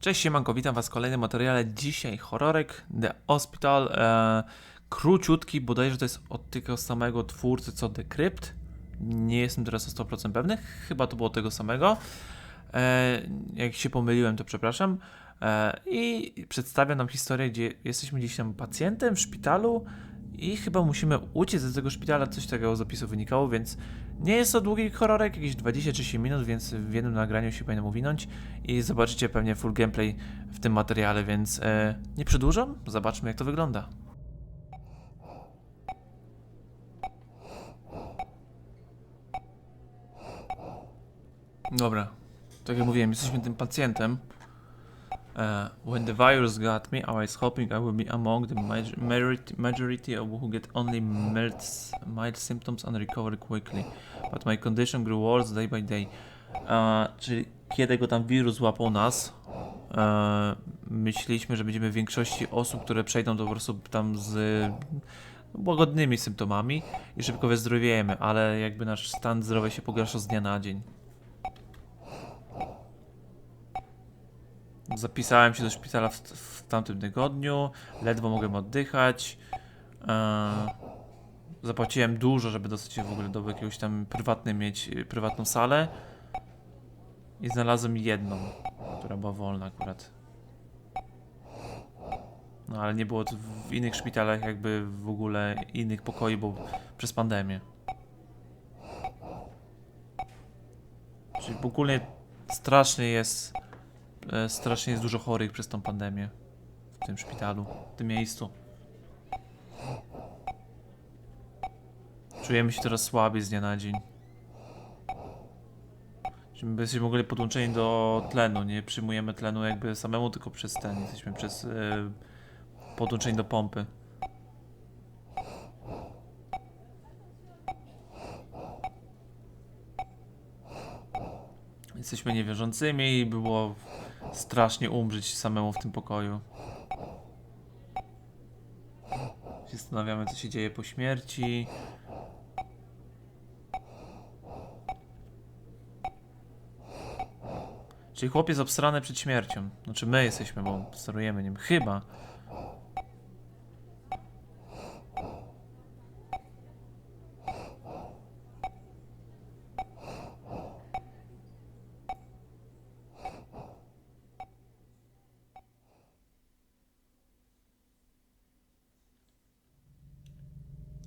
Cześć, siemanko, witam was w kolejnym materiale. Dzisiaj horrorek The Hospital. E, króciutki, bodajże to jest od tego samego twórcy co The Crypt. Nie jestem teraz o 100% pewny, chyba to było tego samego. E, jak się pomyliłem, to przepraszam. E, I przedstawia nam historię, gdzie jesteśmy gdzieś tam pacjentem w szpitalu i chyba musimy uciec z tego szpitala, coś takiego z opisu wynikało, więc nie jest to długi horrorek, jakieś 20-30 minut, więc w jednym nagraniu się powinien uwinąć i zobaczycie pewnie full gameplay w tym materiale, więc e, nie przedłużam, zobaczmy jak to wygląda. Dobra, tak jak mówiłem, jesteśmy tym pacjentem. Uh, when the virus got me, I was hoping I would be among the maj- majority, of who get only mild, mild symptoms and recover quickly. But my condition grew worse day by day. Uh, czyli kiedy go tam wirus złapał nas, e, myśleliśmy, że będziemy w większości osób, które przejdą to po prostu tam z łagodnymi symptomami i szybko wyzdrowiejemy, ale jakby nasz stan zdrowia się pogarsza z dnia na dzień. Zapisałem się do szpitala w, w tamtym tygodniu, ledwo mogłem oddychać. E, zapłaciłem dużo, żeby dostać się w ogóle do jakiegoś tam prywatnej mieć prywatną salę. I znalazłem jedną, która była wolna akurat. No ale nie było w innych szpitalach jakby w ogóle innych pokoi, bo przez pandemię. Czyli ogólnie strasznie jest strasznie jest dużo chorych przez tą pandemię w tym szpitalu, w tym miejscu. Czujemy się coraz słabiej z dnia na dzień. Jesteśmy w ogóle podłączeni do tlenu, nie przyjmujemy tlenu jakby samemu, tylko przez ten. Jesteśmy przez e, podłączeni do pompy. Jesteśmy niewierzącymi i było strasznie umrzeć samemu w tym pokoju. Się Zastanawiamy, co się dzieje po śmierci. Czyli chłopiec obstrany przed śmiercią. Znaczy my jesteśmy, bo sterujemy nim. Chyba.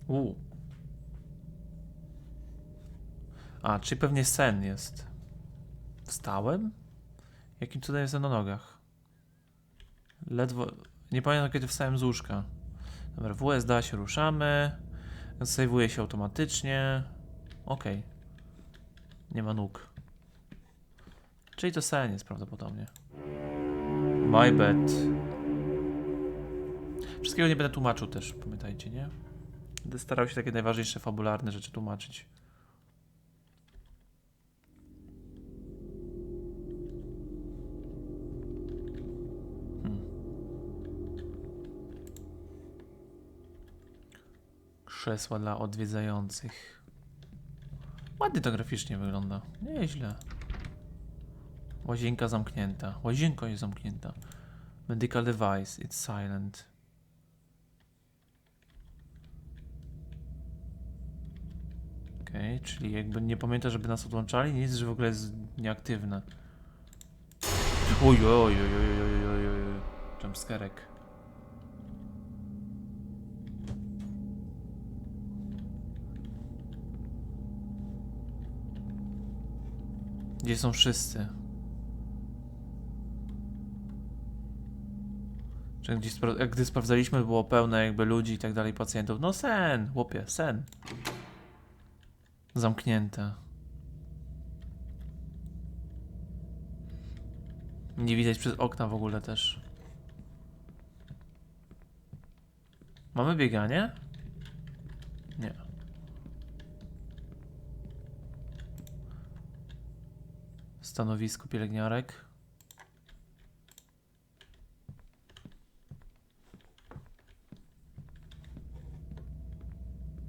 U. A, czyli pewnie sen jest. Wstałem? Jakim cudem jestem na nogach? Ledwo... Nie pamiętam kiedy wstałem z łóżka. Dobra, WSD się ruszamy. Sejwuje się automatycznie. Okej. Nie ma nóg. Czyli to sen jest prawdopodobnie. My bad. Wszystkiego nie będę tłumaczył też, pamiętajcie, nie? Będę starał się takie najważniejsze fabularne rzeczy tłumaczyć. Krzesła dla odwiedzających. Ładnie to graficznie wygląda. Nieźle. Łazienka zamknięta. Łazienka jest zamknięta. Medical device. It's silent. Okej, czyli jakby nie pamięta, żeby nas odłączali, nic, że w ogóle jest nieaktywne. Oj, oj, oj, oj, oj, oj, oj. Jumpscarek. Gdzie są wszyscy? Czy gdzieś spra- gdy sprawdzaliśmy, było pełne jakby ludzi i tak dalej, pacjentów. No sen, łopie, sen. Zamknięte. Nie widać przez okna w ogóle też. Mamy bieganie? Nie. Stanowisku pielęgniarek.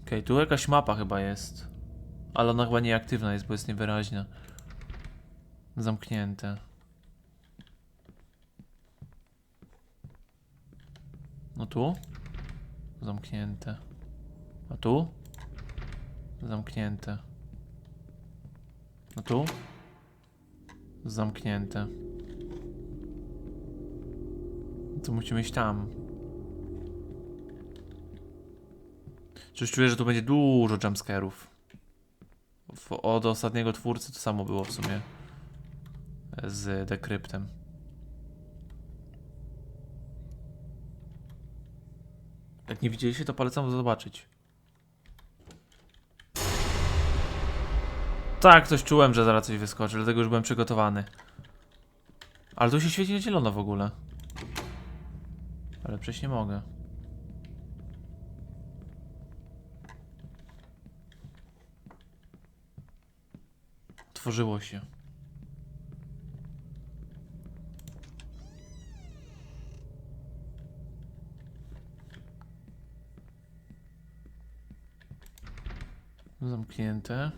Okej, tu jakaś mapa chyba jest. Ale ona chyba nieaktywna jest, bo jest niewyraźna. Zamknięte. No tu? Zamknięte. A tu? Zamknięte. No tu? Zamknięte. To musimy iść tam. Czyż czuję, że tu będzie dużo jumpscarów. W- Od ostatniego twórcy to samo było w sumie. Z Decryptem. Jak nie widzieliście, to polecam zobaczyć. Tak, coś czułem, że zaraz coś wyskoczy, dlatego już byłem przygotowany. Ale tu się świeci na zielono w ogóle. Ale przejść nie mogę. Tworzyło się. Zamknięte.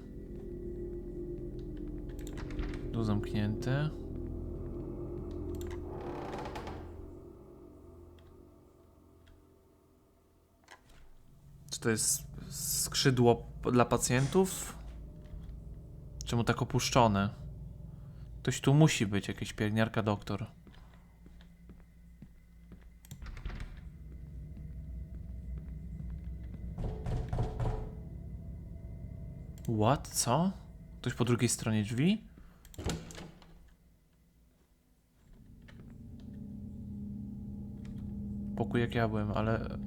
Tu zamknięte. Czy to jest skrzydło dla pacjentów? Czemu tak opuszczone? Ktoś tu musi być, jakaś pielęgniarka, doktor. What? Co? Ktoś po drugiej stronie drzwi? Pokój jak ja byłem, ale... e,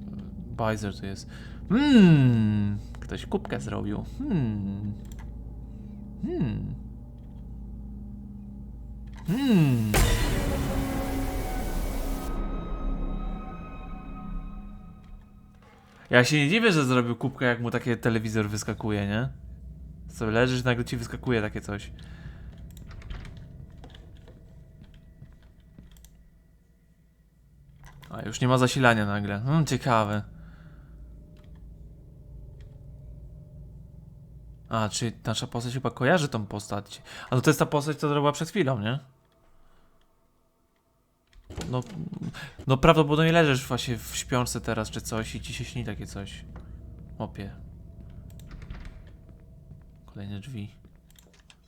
Bajzer tu jest. Hmm, ktoś kubkę zrobił. Hmm. Hmm. Hmm. Ja się nie dziwię, że zrobił kubkę, jak mu takie telewizor wyskakuje, nie? Sobie leżysz, nagle ci wyskakuje takie coś. A, już nie ma zasilania nagle. Hmm, ciekawe. A, czy nasza postać chyba kojarzy tą postać. A to jest ta postać, co zrobiła przed chwilą, nie? No, no prawdopodobnie leżysz właśnie w śpiączce teraz, czy coś i ci się śni takie coś. Opie. Kolejne drzwi.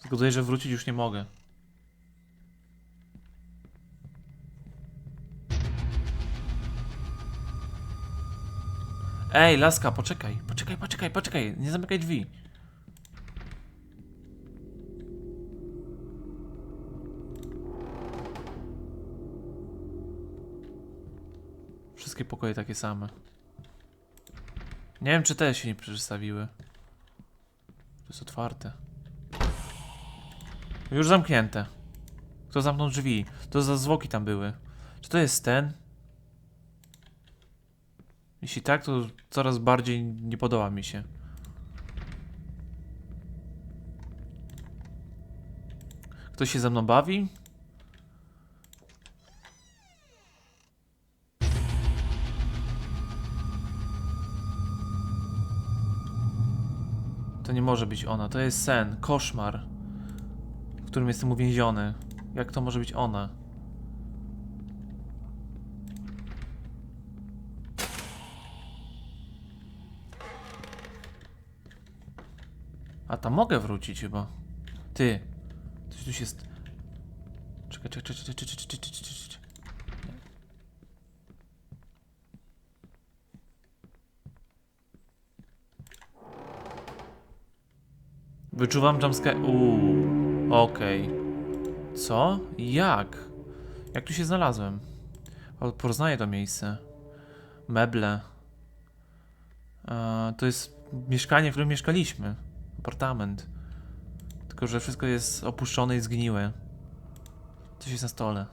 Zgaduję, że wrócić już nie mogę. Ej, laska, poczekaj, poczekaj, poczekaj, poczekaj, nie zamykaj drzwi. Wszystkie pokoje takie same. Nie wiem, czy te się nie przestawiły. To jest otwarte. Już zamknięte. Kto zamknął drzwi? To za zwłoki tam były. Czy to jest ten? Jeśli tak, to coraz bardziej nie podoba mi się. Ktoś się ze mną bawi? Nie może być ona, to jest sen, koszmar, w którym jestem uwięziony. Jak to może być ona? A tam mogę wrócić chyba. Ty. Coś tu się... Czekaj, czekaj, czekaj, czekaj, czekaj, czekaj, czekaj, czekaj. Wyczuwam jumpscare... Uuu, okej. Co? Jak? Jak tu się znalazłem? O, Poznaję to miejsce. Meble. E, to jest mieszkanie, w którym mieszkaliśmy. Apartament. Tylko, że wszystko jest opuszczone i zgniłe. Coś jest na stole.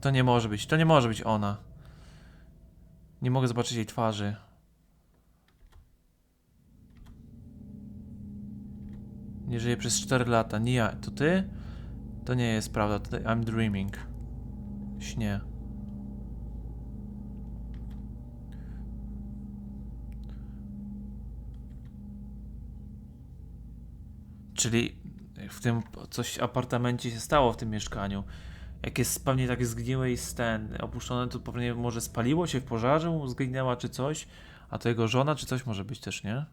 To nie może być, to nie może być ona. Nie mogę zobaczyć jej twarzy. Nie żyję przez 4 lata. Nie. To ty? To nie jest prawda. I'm dreaming. Śnie. Czyli w tym coś apartamencie się stało w tym mieszkaniu. Jak jest pewnie tak zgniłe i sten opuszczone, to pewnie może spaliło się w pożarze, zginęła czy coś, a to jego żona czy coś może być też, nie?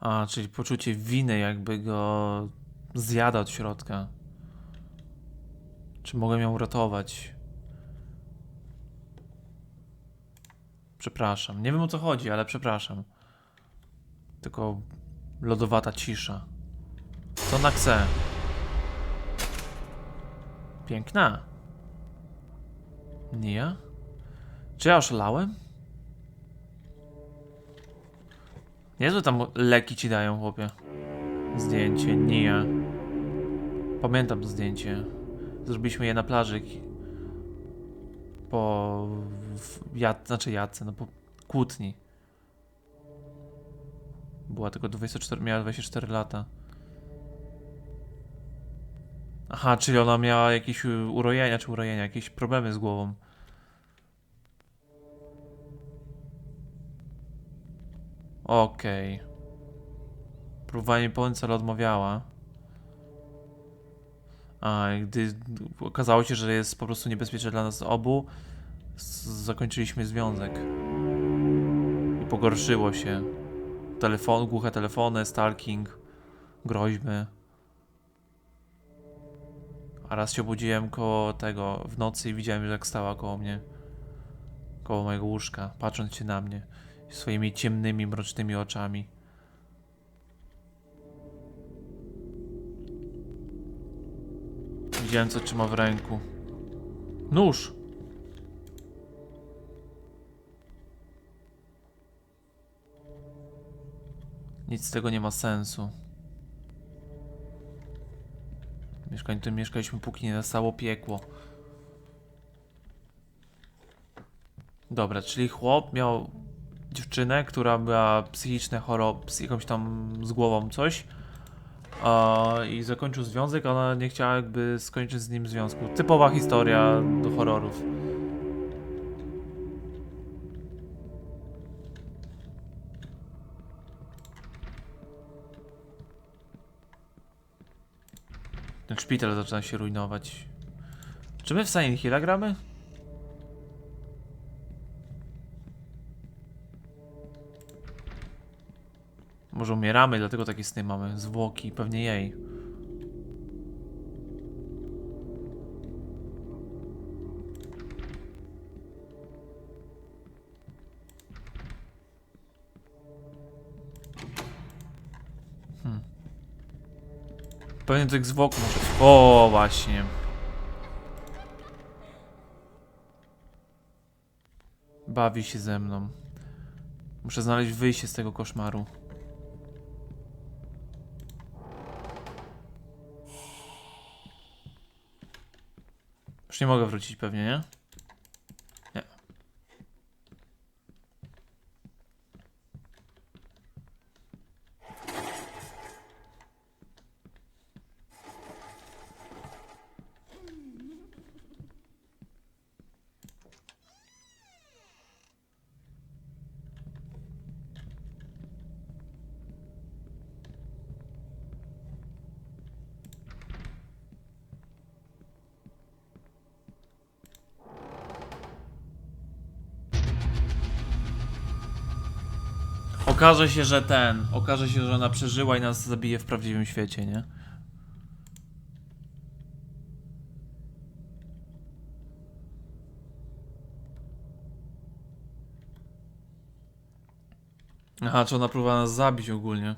A, czyli poczucie winy jakby go zjada od środka. Czy mogłem ją uratować? Przepraszam. Nie wiem o co chodzi, ale przepraszam. Tylko lodowata cisza. Co na chce? Piękna. Nie ja? Czy ja oszalałem? Niezłe tam leki ci dają, chłopie. Zdjęcie, nie ja. Pamiętam to zdjęcie. Zrobiliśmy je na plaży. Po... Jad... Znaczy jadce, no po kłótni. Była tylko 24, miała 24 lata. Aha, czyli ona miała jakieś u- urojenia, czy urojenia, jakieś problemy z głową. Okej. Próbowanie pomocy, ale odmawiała. A gdy okazało się, że jest po prostu niebezpieczne dla nas obu, zakończyliśmy związek. I pogorszyło się. Telefon, głuche telefony, stalking, groźby. A raz się obudziłem koło tego w nocy i widziałem, jak stała koło mnie. Koło mojego łóżka, patrząc się na mnie. Swoimi ciemnymi, mrocznymi oczami. Widziałem, co trzyma w ręku. Nóż! Nic z tego nie ma sensu. W mieszkaniu tym mieszkaliśmy, póki nie nastało piekło. Dobra, czyli chłop miał dziewczynę, która była psychiczne chorob, z jakąś tam z głową coś. I zakończył związek, ona nie chciała jakby skończyć z nim związku. Typowa historia do horrorów. Ten szpital zaczyna się rujnować. Czy my w Silent Hilla gramy? Może umieramy, dlatego takie sny mamy. Zwłoki, pewnie jej. Pewnie tych zwłok muszę... O, właśnie. Bawi się ze mną. Muszę znaleźć wyjście z tego koszmaru. Już nie mogę wrócić pewnie, nie? Nie. Okaże się, że ten. Okaże się, że ona przeżyła i nas zabije w prawdziwym świecie, nie? Aha, czy ona próbowała nas zabić ogólnie.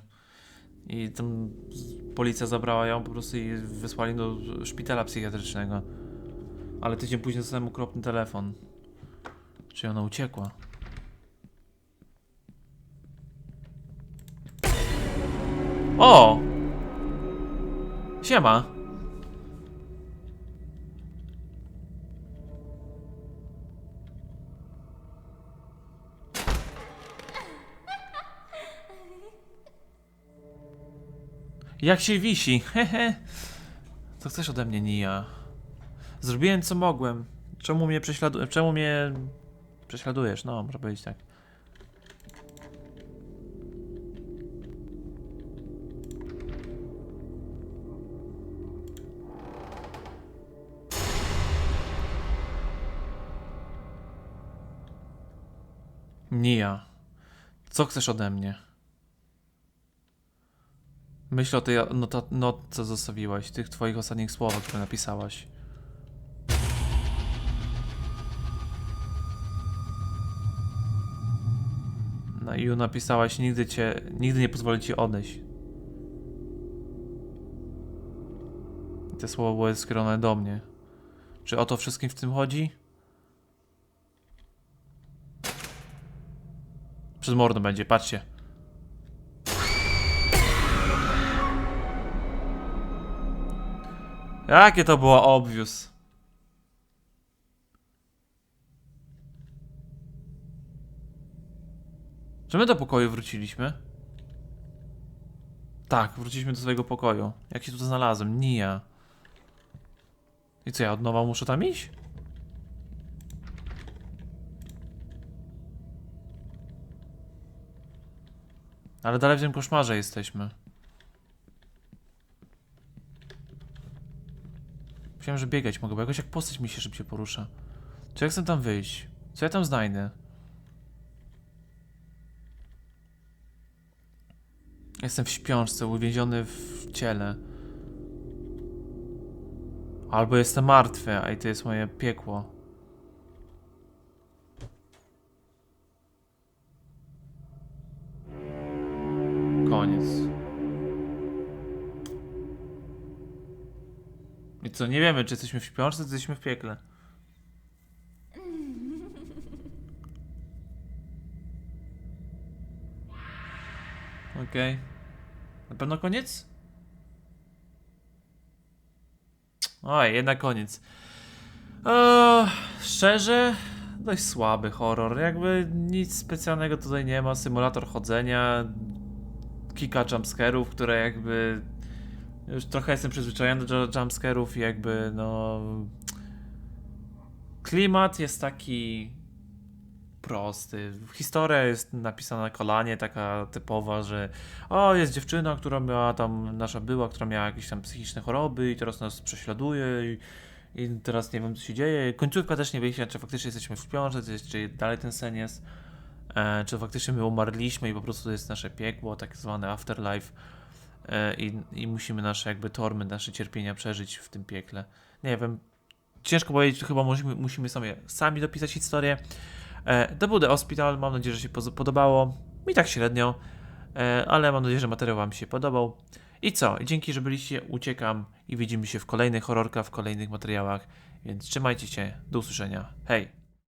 I tam policja zabrała ją po prostu i wysłali do szpitala psychiatrycznego. Ale tydzień później dostałem okropny telefon. Czy ona uciekła? O! Siema. Jak się wisi, hehe. Co chcesz ode mnie, Nia? Zrobiłem co mogłem. Czemu mnie prześladujesz? Czemu mnie prześladujesz? No, może powiedzieć tak. Nia, co chcesz ode mnie? Myśl o tej nota- notce zostawiłaś, tych twoich ostatnich słowach, które napisałaś. No i napisałaś, nigdy cię, nigdy nie pozwolę ci odejść. Te słowa były skierowane do mnie. Czy o to wszystkim w tym chodzi? Przez mordę będzie, patrzcie. Jakie to było obvious. Czy my do pokoju wróciliśmy? Tak, wróciliśmy do swojego pokoju. Jak się tu znalazłem? Nia. I co, ja od nowa muszę tam iść? Ale dalej w tym koszmarze jesteśmy. Myślałem, że biegać mogę, bo jakoś jak postać mi się szybciej porusza. Czy ja chcę tam wyjść? Co ja tam znajdę? Jestem w śpiączce, uwięziony w ciele. Albo jestem martwy, a i to jest moje piekło. Co, nie wiemy, czy jesteśmy w śpiączce, czy jesteśmy w piekle. Okej. Na pewno koniec? Oj, jednak koniec. Eee, szczerze, dość słaby horror. Jakby nic specjalnego tutaj nie ma. Symulator chodzenia, kilka jumpscarów, które jakby. Już trochę jestem przyzwyczajony do jumpscarów i jakby no. Klimat jest taki prosty. Historia jest napisana na kolanie, taka typowa, że o, jest dziewczyna, która miała tam, nasza była, która miała jakieś tam psychiczne choroby i teraz nas prześladuje i, i teraz nie wiem, co się dzieje. Końcówka też nie wyjaśnia, czy faktycznie jesteśmy w śpiączce, czy, czy dalej ten sen jest, e, czy faktycznie my umarliśmy i po prostu to jest nasze piekło, tak zwane afterlife i, i musimy nasze jakby tormy, nasze cierpienia przeżyć w tym piekle. Nie wiem, ciężko powiedzieć, chyba musimy, musimy sobie sami dopisać historię. E, To był The Hospital, mam nadzieję, że się podobało. Mi tak średnio, e, ale mam nadzieję, że materiał Wam się podobał. I co? Dzięki, że byliście, uciekam i widzimy się w kolejnych horrorkach, w kolejnych materiałach, więc trzymajcie się, do usłyszenia. Hej!